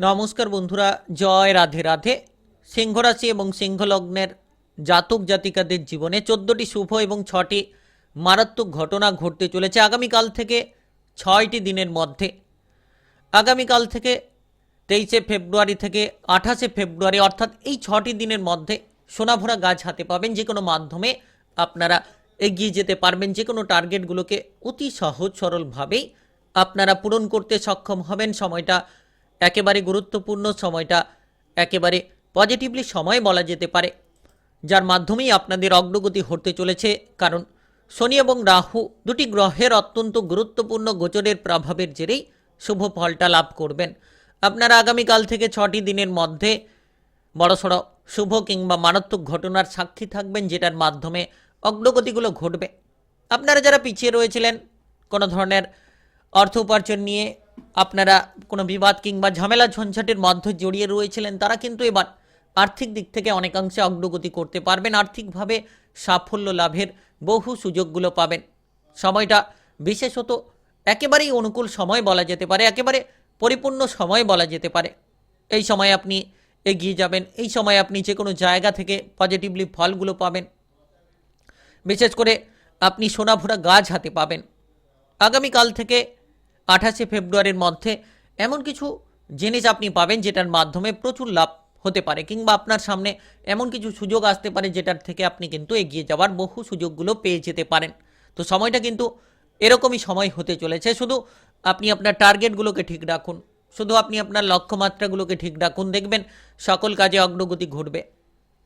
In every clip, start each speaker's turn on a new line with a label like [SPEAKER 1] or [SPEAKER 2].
[SPEAKER 1] নমস্কার বন্ধুরা, জয় রাধে রাধে। সিংহরাশি এবং সিংহলগ্নের জাতক জাতিকাদের জীবনে চোদ্দোটি শুভ এবং ছটি মারাত্মক ঘটনা ঘটতে চলেছে আগামীকাল থেকে ছয়টি দিনের মধ্যে। আগামীকাল থেকে তেইশে ফেব্রুয়ারি থেকে আঠাশে ফেব্রুয়ারি, অর্থাৎ এই ছটি দিনের মধ্যে সোনাভরা গাছ হাতে পাবেন। যে কোনো মাধ্যমে আপনারা এগিয়ে যেতে পারবেন। যে কোনো টার্গেটগুলোকে অতি সহজ সরলভাবেই আপনারা পূরণ করতে সক্ষম হবেন। সময়টা একেবারে গুরুত্বপূর্ণ সময়টা একেবারে পজিটিভলি সময় বলা যেতে পারে, যার মাধ্যমেই আপনাদের অগ্রগতি হতে চলেছে। কারণ শনি এবং রাহু দুটি গ্রহের অত্যন্ত গুরুত্বপূর্ণ গোচরের প্রভাবের জেরেই শুভ ফলটা লাভ করবেন। আপনারা আগামীকাল থেকে ছটি দিনের মধ্যে বড়সড় শুভ কিংবা মারাত্মক ঘটনার সাক্ষী থাকবেন, যেটার মাধ্যমে অগ্রগতিগুলো ঘটবে। আপনারা যারা পিছিয়ে রয়েছিলেন, কোনো ধরনের অর্থ উপার্জন নিয়ে আপনারা কোনো বিবাদ কিংবা ঝামেলা ঝঞ্ঝাটের মধ্যে জড়িয়ে রয়েছিলেন, তারা কিন্তু এবার আর্থিক দিক থেকে অনেকাংশে অগ্রগতি করতে পারবেন। আর্থিকভাবে সাফল্য লাভের বহু সুযোগগুলো পাবেন। সময়টা বিশেষত একেবারেই অনুকূল সময় বলা যেতে পারে, একেবারে পরিপূর্ণ সময় বলা যেতে পারে। এই সময় আপনি এগিয়ে যাবেন, এই সময় আপনি যে কোনো জায়গা থেকে পজিটিভলি ফলগুলো পাবেন। বিশেষ করে আপনি সোনাভরা গাছ হাতে পাবেন। আগামীকাল থেকে আঠাশে ফেব্রুয়ারির মধ্যে এমন কিছু জিনিস আপনি পাবেন যেটার মাধ্যমে প্রচুর লাভ হতে পারে কিংবা আপনার সামনে এমন কিছু সুযোগ আসতে পারে যেটার থেকে আপনি কিন্তু এগিয়ে যাওয়ার বহু সুযোগগুলো পেয়ে যেতে পারেন। তো সময়টা কিন্তু এরকমই সময় হতে চলেছে। শুধু আপনি আপনার টার্গেটগুলোকে ঠিক রাখুন। শুধু আপনি আপনার লক্ষ্যমাত্রাগুলোকে ঠিক রাখুন। দেখবেন সকল কাজে অগ্রগতি ঘটবে।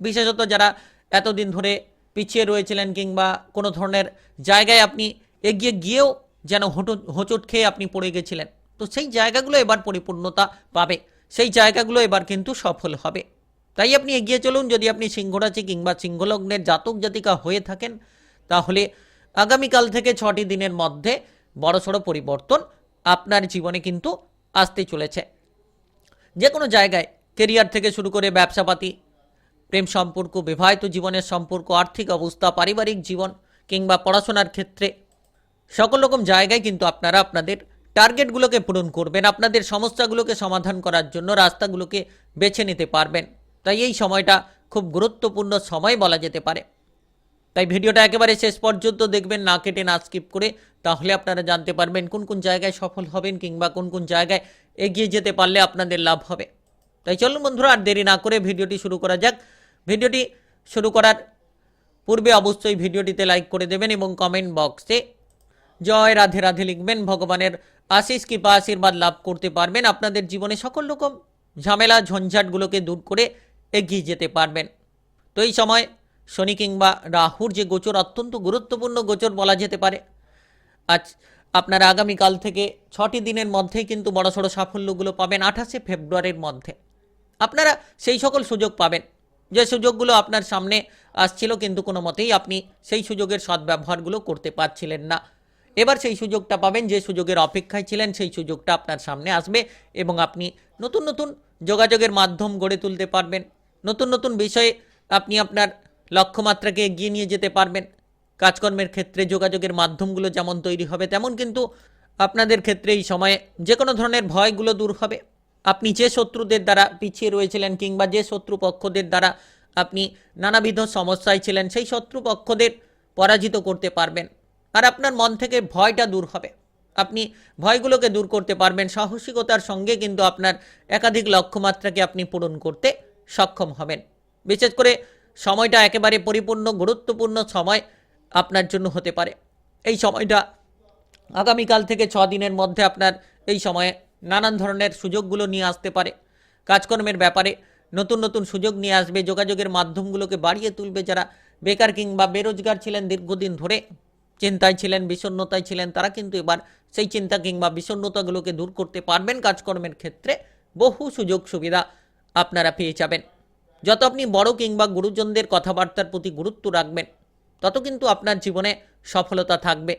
[SPEAKER 1] বিশেষত যারা এতদিন ধরে পিছিয়ে রয়েছিলেন কিংবা কোনো ধরনের জায়গায় আপনি এগিয়ে গিয়েও যেন হোটো হোঁচট খেয়ে আপনি পড়ে গেছিলেন। তো সেই জায়গাগুলো এবার পরিপূর্ণতা পাবে। সেই জায়গাগুলো এবার কিন্তু সফল হবে। তাই আপনি এগিয়ে চলুন, যদি আপনি সিংহরাশি কিংবা সিংহলগ্নের জাতক জাতিকা হয়ে থাকেন, তাহলে আগামীকাল থেকে ছটি দিনের মধ্যে বড়সড় পরিবর্তন আপনার জীবনে কিন্তু আসতে চলেছে। যে কোনো জায়গায় কেরিয়ার থেকে শুরু করে ব্যবসাপাতি, প্রেম সম্পর্ক, বিবাহিত জীবনের সম্পর্ক, আর্থিক অবস্থা, পারিবারিক জীবন কিংবা পড়াশোনার ক্ষেত্রে সকল রকম জায়গায় কিন্তু আপনারা আপনাদের টার্গেটগুলোকে পূরণ করবেন, আপনাদের সমস্যাগুলোকে সমাধান করার জন্য রাস্তাগুলোকে বেছে নিতে পারবেন। তাই এই সময়টা খুব গুরুত্বপূর্ণ সময় বলা যেতে পারে। তাই ভিডিওটা একেবারে শেষ পর্যন্ত দেখবেন, না কেটে না স্কিপ করে তাহলে আপনারা জানতে পারবেন কোন কোন জায়গায় সফল হবেন কিংবা কোন কোন জায়গায় এগিয়ে যেতে পারলে আপনাদের লাভ হবে। তাই চলুন বন্ধুরা, আর দেরি না করে ভিডিওটি শুরু করা যাক। ভিডিওটি শুরু করার পূর্বে অবশ্যই ভিডিওটিতে লাইক করে দেবেন এবং কমেন্ট বক্সে জয়, রাধে রাধে লিখবেন। ভগবানের আশিস কৃপা, আশীর্বাদ লাভ করতে পারবেন। আপনাদের জীবনে সকল রকম ঝামেলা, ঝঞ্ঝাটগুলোকে দূর করে এগিয়ে যেতে পারবেন। তো এই সময় শনি কিংবা রাহুর যে গোচর, অত্যন্ত গুরুত্বপূর্ণ গোচর বলা যেতে পারে। আজ আপনারা আগামীকাল থেকে ছটি দিনের মধ্যেই কিন্তু বড়সড় সাফল্যগুলো পাবেন আঠাশে ফেব্রুয়ারির মধ্যে। আপনারা সেই সকল সুযোগ পাবেন। যে সুযোগগুলো আপনার সামনে আসছিল কিন্তু কোনো মতেই আপনি সেই সুযোগের সদ্ব্যবহারগুলো করতে পারছিলেন না। এবার সেই সুযোগটা পাবেন, যে সুযোগের অপেক্ষায় ছিলেন, সেই সুযোগটা আপনার সামনে আসবে এবং আপনি নতুন নতুন যোগাযোগের মাধ্যম গড়ে তুলতে পারবেন। নতুন নতুন বিষয়ে আপনি আপনার লক্ষ্যমাত্রাকে এগিয়ে নিয়ে যেতে পারবেন। কাজকর্মের ক্ষেত্রে যোগাযোগের মাধ্যমগুলো যেমন তৈরি হবে, তেমন কিন্তু আপনাদের ক্ষেত্রে এই সময়ে যে কোনো ধরনের ভয়গুলো দূর হবে। আপনি যে শত্রুদের দ্বারা পিছিয়ে রয়েছিলেন কিংবা যে শত্রুপক্ষদের দ্বারা আপনি নানাবিধ সমস্যায় ছিলেন, সেই শত্রুপক্ষদের পরাজিত করতে পারবেন। আর আপনার মন থেকে ভয়টা দূর হবে। আপনি ভয়গুলোকে দূর করতে পারবেন, সাহসিকতার সঙ্গে কিন্তু আপনার একাধিক লক্ষ্যমাত্রাকে আপনি পূরণ করতে সক্ষম হবেন। বিশেষ করে সময়টা একেবারে পরিপূর্ণ, গুরুত্বপূর্ণ সময় আপনার জন্য হতে পারে। এই সময়টা আগামীকাল থেকে ছ দিনের মধ্যে আপনার এই সময়ে নানান ধরনের সুযোগগুলো নিয়ে আসতে পারে। কাজকর্মের ব্যাপারে নতুন নতুন সুযোগ নিয়ে আসবে, যোগাযোগের মাধ্যমগুলোকে বাড়িয়ে তুলবে যারা বেকার কিংবা বেরোজগার ছিলেন দীর্ঘদিন ধরে। চিন্তায় ছিলেন, বিষণ্ণতায় ছিলেন, তারা কিন্তু এবার সেই চিন্তা কিংবা বিষণ্ণতাগুলোকে দূর করতে পারবেন কাজকর্মের ক্ষেত্রে। বহু সুযোগ সুবিধা আপনারা পেয়ে যাবেন। যত আপনি বড় কিংবা গুরুজনদের কথাবার্তার প্রতি গুরুত্ব রাখবেন, তত কিন্তু আপনার জীবনে সফলতা থাকবে।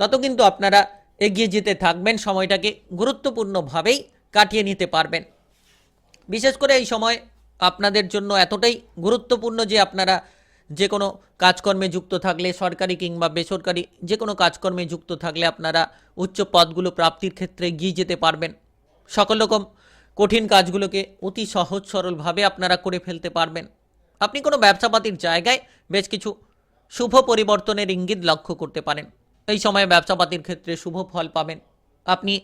[SPEAKER 1] তত কিন্তু আপনারা এগিয়ে যেতে থাকবেন, সময়টাকে গুরুত্বপূর্ণভাবেই কাটিয়ে নিতে পারবেন। বিশেষ করে এই সময় আপনাদের জন্য এতটাই গুরুত্বপূর্ণ যে আপনারা যে কোনো কাজকর্মে যুক্ত থাকলে সরকারি কিংবা বেসরকারি যে কোনো কাজকর্মে যুক্ত থাকলে আপনারা উচ্চ পদগুলো প্রাপ্তির ক্ষেত্রে এগিয়ে যেতে পারবেন। সকল রকম কঠিন কাজগুলোকে অতি সহজ সরলভাবে আপনারা করে ফেলতে পারবেন। আপনি কোনো ব্যবসাপাতির জায়গায় বেশ কিছু শুভ পরিবর্তনের ইঙ্গিত লক্ষ্য করতে পারেন। এই সময়ে ব্যবসাপাতির ক্ষেত্রে শুভ ফল পাবেন। আপনি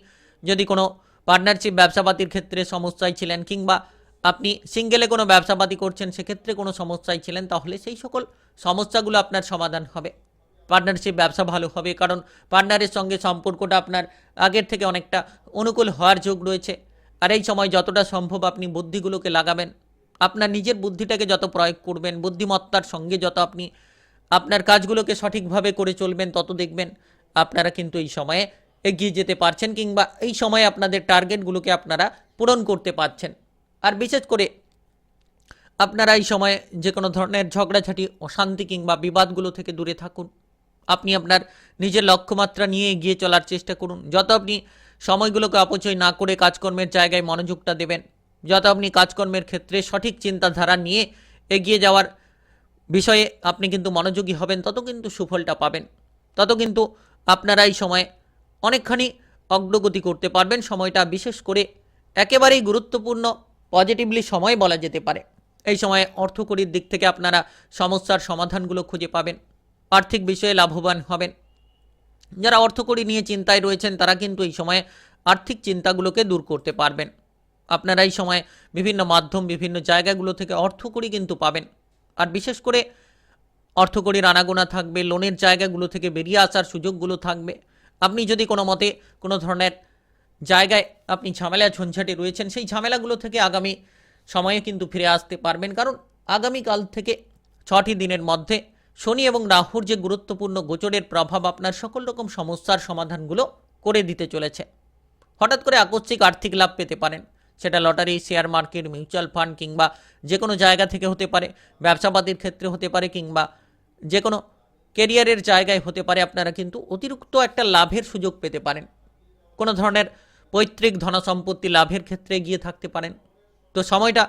[SPEAKER 1] যদি কোনো পার্টনারশিপ ব্যবসাপাতির ক্ষেত্রে সমস্যায় ছিলেন কিংবা আপনি সিঙ্গেলে কোনো ব্যবসাপাতি করছেন, সেক্ষেত্রে কোনো সমস্যায় ছিলেন, তাহলে সেই সকল সমস্যাগুলো আপনার সমাধান হবে। পার্টনারশিপ ব্যবসা ভালো হবে, কারণ পার্টনারের সঙ্গে সম্পর্কটা আপনার আগের থেকে অনেকটা অনুকূল হওয়ার যোগ রয়েছে। আর এই সময় যতটা সম্ভব আপনি বুদ্ধিগুলোকে লাগাবেন। আপনার নিজের বুদ্ধিটাকে যত প্রয়োগ করবেন, বুদ্ধিমত্তার সঙ্গে যত আপনি আপনার কাজগুলোকে সঠিকভাবে করে চলবেন, তত দেখবেন আপনারা কিন্তু এই সময়ে এগিয়ে যেতে পারছেন, কিংবা এই সময়ে আপনাদের টার্গেটগুলোকে আপনারা পূরণ করতে পারছেন। আর বিশেষ করে আপনারা এই সময়ে যে কোনো ধরনের ঝগড়াঝাটি, অশান্তি কিংবা বিবাদগুলো থেকে দূরে থাকুন। আপনি আপনার নিজের লক্ষ্যমাত্রা নিয়ে এগিয়ে চলার চেষ্টা করুন। যত আপনি সময়গুলোকে অপচয় না করে কাজকর্মের জায়গায় মনোযোগটা দেবেন, যত আপনি কাজকর্মের ক্ষেত্রে সঠিক চিন্তাধারা নিয়ে এগিয়ে যাওয়ার বিষয়ে আপনি কিন্তু মনোযোগী হবেন, তত কিন্তু সুফলটা পাবেন। তত কিন্তু আপনারা এই সময়ে অনেকখানি অগ্রগতি করতে পারবেন। সময়টা বিশেষ করে একেবারেই গুরুত্বপূর্ণ পজিটিভলি সময় বলা যেতে পারে। এই সময়ে অর্থকরীর দিক থেকে আপনারা সমস্যার সমাধানগুলো খুঁজে পাবেন, আর্থিক বিষয়ে লাভবান হবেন। যারা অর্থকরী নিয়ে চিন্তায় রয়েছেন, তারা কিন্তু এই সময়ে আর্থিক চিন্তাগুলোকে দূর করতে পারবেন। আপনারা এই সময় বিভিন্ন মাধ্যম, বিভিন্ন জায়গাগুলো থেকে অর্থকরী কিন্তু পাবেন। আর বিশেষ করে অর্থকরীর আনাগোনা থাকবে, লোনের জায়গাগুলো থেকে বেরিয়ে আসার সুযোগগুলো থাকবে। আপনি যদি কোনো মতে কোনো ধরনের জায়গায় আপনি ঝামেলা ঝঞ্ঝাটে রয়েছেন, সেই ঝামেলাগুলো থেকে আগামী সময়ে কিন্তু ফিরে আসতে পারবেন। কারণ আগামীকাল থেকে ছটি দিনের মধ্যে শনি এবং রাহুর যে গুরুত্বপূর্ণ গোচরের প্রভাব আপনার সকল রকম সমস্যার সমাধানগুলো করে দিতে চলেছে। হঠাৎ করে আকস্মিক আর্থিক লাভ পেতে পারেন, সেটা lottery, share market, mutual fund কিংবা যে কোনো জায়গা থেকে হতে পারে ব্যবসাপাতির ক্ষেত্রে হতে পারে কিংবা যে কোনো কেরিয়ারের জায়গায় হতে পারে, আপনারা কিন্তু অতিরিক্ত একটা লাভের সুযোগ পেতে পারেন। কোনো ধরনের পৈতৃক ধনসম্পত্তি লাভের ক্ষেত্রে গিয়ে থাকতে পারেন। তো সময়টা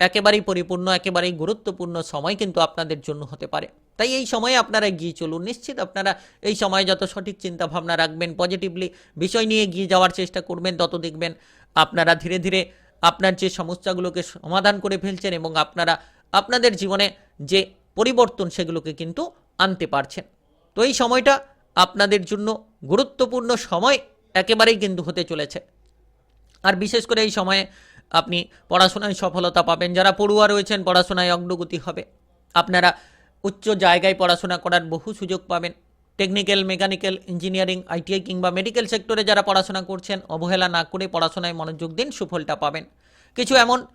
[SPEAKER 1] একেবারেই পরিপূর্ণ, একেবারেই গুরুত্বপূর্ণ সময় কিন্তু আপনাদের জন্য হতে পারে। তাই এই সময়ে আপনারা এগিয়ে চলুন, নিশ্চিত আপনারা এই সময়ে যত সঠিক চিন্তা ভাবনা রাখবেন পজিটিভলি বিষয় নিয়ে এগিয়ে যাওয়ার চেষ্টা করবেন, তত দেখবেন আপনারা ধীরে ধীরে আপনার যে সমস্যাগুলোকে সমাধান করে ফেলছেন এবং আপনারা আপনাদের জীবনে যে পরিবর্তন সেগুলোকে কিন্তু আনতে পারছেন। তো এই সময়টা আপনাদের জন্য গুরুত্বপূর্ণ সময় একেবারেই কিন্তু হতে চলেছে। আর বিশেষ করে এই সময়ে আপনি পড়াশোনায় সফলতা পাবেন। যারা পড়ুয়া রয়েছেন, পড়াশোনায় অগ্রগতি হবে। আপনারা উচ্চ জায়গায় পড়াশোনা করার বহু সুযোগ পাবেন। টেকনিক্যাল, মেকানিক্যাল, ইঞ্জিনিয়ারিং আইটিআই কিংবা মেডিকেল সেক্টরে যারা পড়াশোনা করছেন, অবহেলা না করে পড়াশোনায় মনোযোগ দিন, সুফলটা পাবেন। কিছু এমন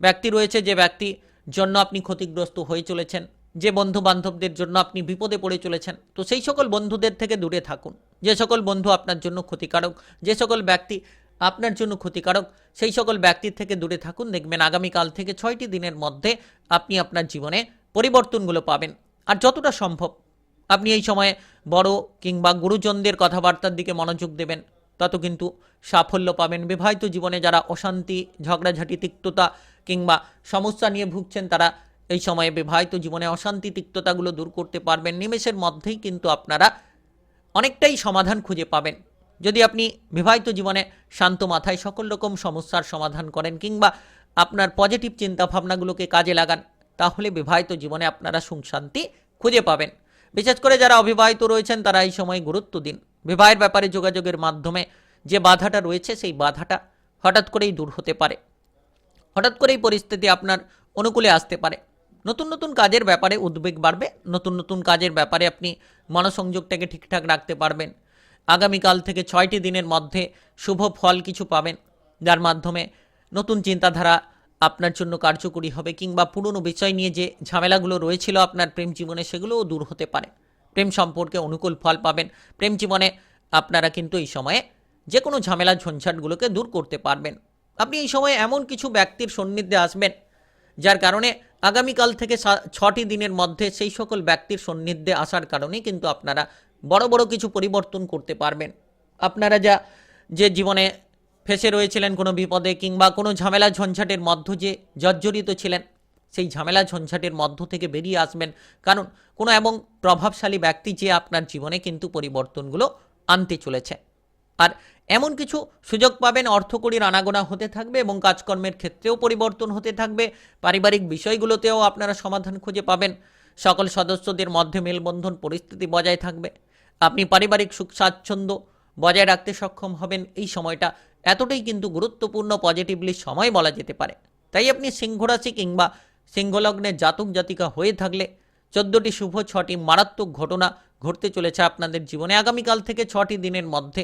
[SPEAKER 1] ব্যক্তি রয়েছে যে ব্যক্তি জন্য আপনি ক্ষতিগ্রস্ত হয়ে চলেছেন। যে বন্ধু বান্ধবদের জন্য আপনি বিপদে পড়ে চলেছেন, তো সেই সকল বন্ধুদের থেকে দূরে থাকুন। যে সকল বন্ধু আপনার জন্য ক্ষতিকারক, যে সকল ব্যক্তি আপনার জন্য ক্ষতিকারক, সেই সকল ব্যক্তির থেকে দূরে থাকুন। দেখবেন আগামীকাল থেকে ছয়টি দিনের মধ্যে আপনি আপনার জীবনে পরিবর্তনগুলো পাবেন। আর যতটা সম্ভব আপনি এই সময়ে বড় কিংবা গুরুজনদের কথাবার্তার দিকে মনোযোগ দেবেন, তত কিন্তু সাফল্য পাবেন। বিবাহিত জীবনে যারা অশান্তি, ঝগড়াঝাটি, তিক্ততা কিংবা সমস্যা নিয়ে ভুগছেন, তারা এই সময়ে বিবাহিত জীবনে অশান্তি তিক্ততাগুলো দূর করতে পারবেন। নিমেষের মধ্যেই কিন্তু আপনারা অনেকটাই সমাধান খুঁজে পাবেন। যদি আপনি বিবাহিত জীবনে শান্ত মাথায় সকল রকম সমস্যার সমাধান করেন কিংবা আপনার পজিটিভ চিন্তাভাবনাগুলোকে কাজে লাগান, তাহলে বিবাহিত জীবনে আপনারা সুখ শান্তি খুঁজে পাবেন। বিশেষ করে যারা অবিবাহিত রয়েছেন, তারা এই সময় গুরুত্ব দিন। বিবাহের ব্যাপারে যোগাযোগের মাধ্যমে যে বাধাটা রয়েছে, সেই বাধাটা হঠাৎ করেই দূর হতে পারে। হঠাৎ করেই পরিস্থিতি আপনার অনুকূলে আসতে পারে। নতুন নতুন কাজের ব্যাপারে উদ্বেগ বাড়বে, নতুন নতুন কাজের ব্যাপারে আপনি মনোসংযোগটাকে ঠিকঠাক রাখতে পারবেন। আগামীকাল থেকে ছয়টি দিনের মধ্যে শুভ ফল কিছু পাবেন, যার মাধ্যমে নতুন চিন্তাধারা আপনার জন্য কার্যকরী হবে কিংবা পুরনো বিষয় নিয়ে যে ঝামেলাগুলো রয়েছিল আপনার প্রেম জীবনে সেগুলোও দূর হতে পারে। প্রেম সম্পর্কে অনুকূল ফল পাবেন। প্রেম জীবনে আপনারা কিন্তু এই সময়ে যে কোনো ঝামেলা ঝঞ্ঝাটগুলোকে দূর করতে পারবেন। আপনি এই সময়ে এমন কিছু ব্যক্তির সন্নিধ্যে আসবেন, যার কারণে আগামীকাল থেকে ছটি দিনের মধ্যে সেই সকল ব্যক্তির সন্নিধ্যে আসার কারণে কিন্তু আপনারা বড় বড় কিছু পরিবর্তন করতে পারবেন। আপনারা যা, যে জীবনে ফেসে রয়েছিলেন কোনো বিপদে কিংবা কোনো ঝামেলা ঝঞ্ঝাটের মধ্য যে জর্জরিত ছিলেন, সেই ঝামেলা ঝঞ্ঝাটের মধ্য থেকে বেরিয়ে আসবেন। কারণ কোনো এবং প্রভাবশালী ব্যক্তি যে আপনার জীবনে কিন্তু পরিবর্তনগুলো আনতে চলেছে। আর এমন কিছু সুযোগ পাবেন অর্থকরীর আনাগোনা হতে থাকবে এবং কাজকর্মের ক্ষেত্রেও পরিবর্তন হতে থাকবে। পারিবারিক বিষয়গুলোতেও আপনারা সমাধান খুঁজে পাবেন। সকল সদস্যদের মধ্যে মেলবন্ধন পরিস্থিতি বজায় থাকবে। আপনি পারিবারিক সুখ, স্বাচ্ছন্দ্য বজায় রাখতে সক্ষম হবেন। এই সময়টা এতটাই কিন্তু গুরুত্বপূর্ণ পজিটিভলি সময় বলা যেতে পারে। তাই আপনি সিংহ রাশি কিংবা সিংহলগ্নের জাতক, জাতিকা হয়ে থাকলে চোদ্দটি শুভ, ছটি মারাত্মক ঘটনা ঘটতে চলেছে আপনাদের জীবনে। আগামীকাল থেকে ছটি দিনের মধ্যে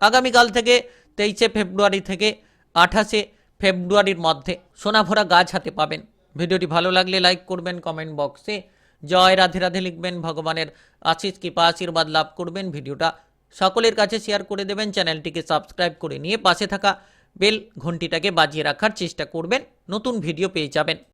[SPEAKER 1] আগামীকাল থেকে তেইশে ফেব্রুয়ারি থেকে আঠাশে ফেব্রুয়ারির মধ্যে সোনাভরা গাছ হাতে পাবেন। ভিডিওটি ভালো লাগলে লাইক করবেন, কমেন্ট বক্সে জয় রাধে রাধে লিখবেন, ভগবানের আশিস কৃপা, আশীর্বাদ লাভ করবেন। ভিডিওটা সকলের কাছে শেয়ার করে দেবেন, চ্যানেলটিকে সাবস্ক্রাইব করে নিয়ে পাশে থাকা বেল ঘন্টিটাকে বাজিয়ে রাখার চেষ্টা করবেন। নতুন ভিডিও পেয়ে যাবেন।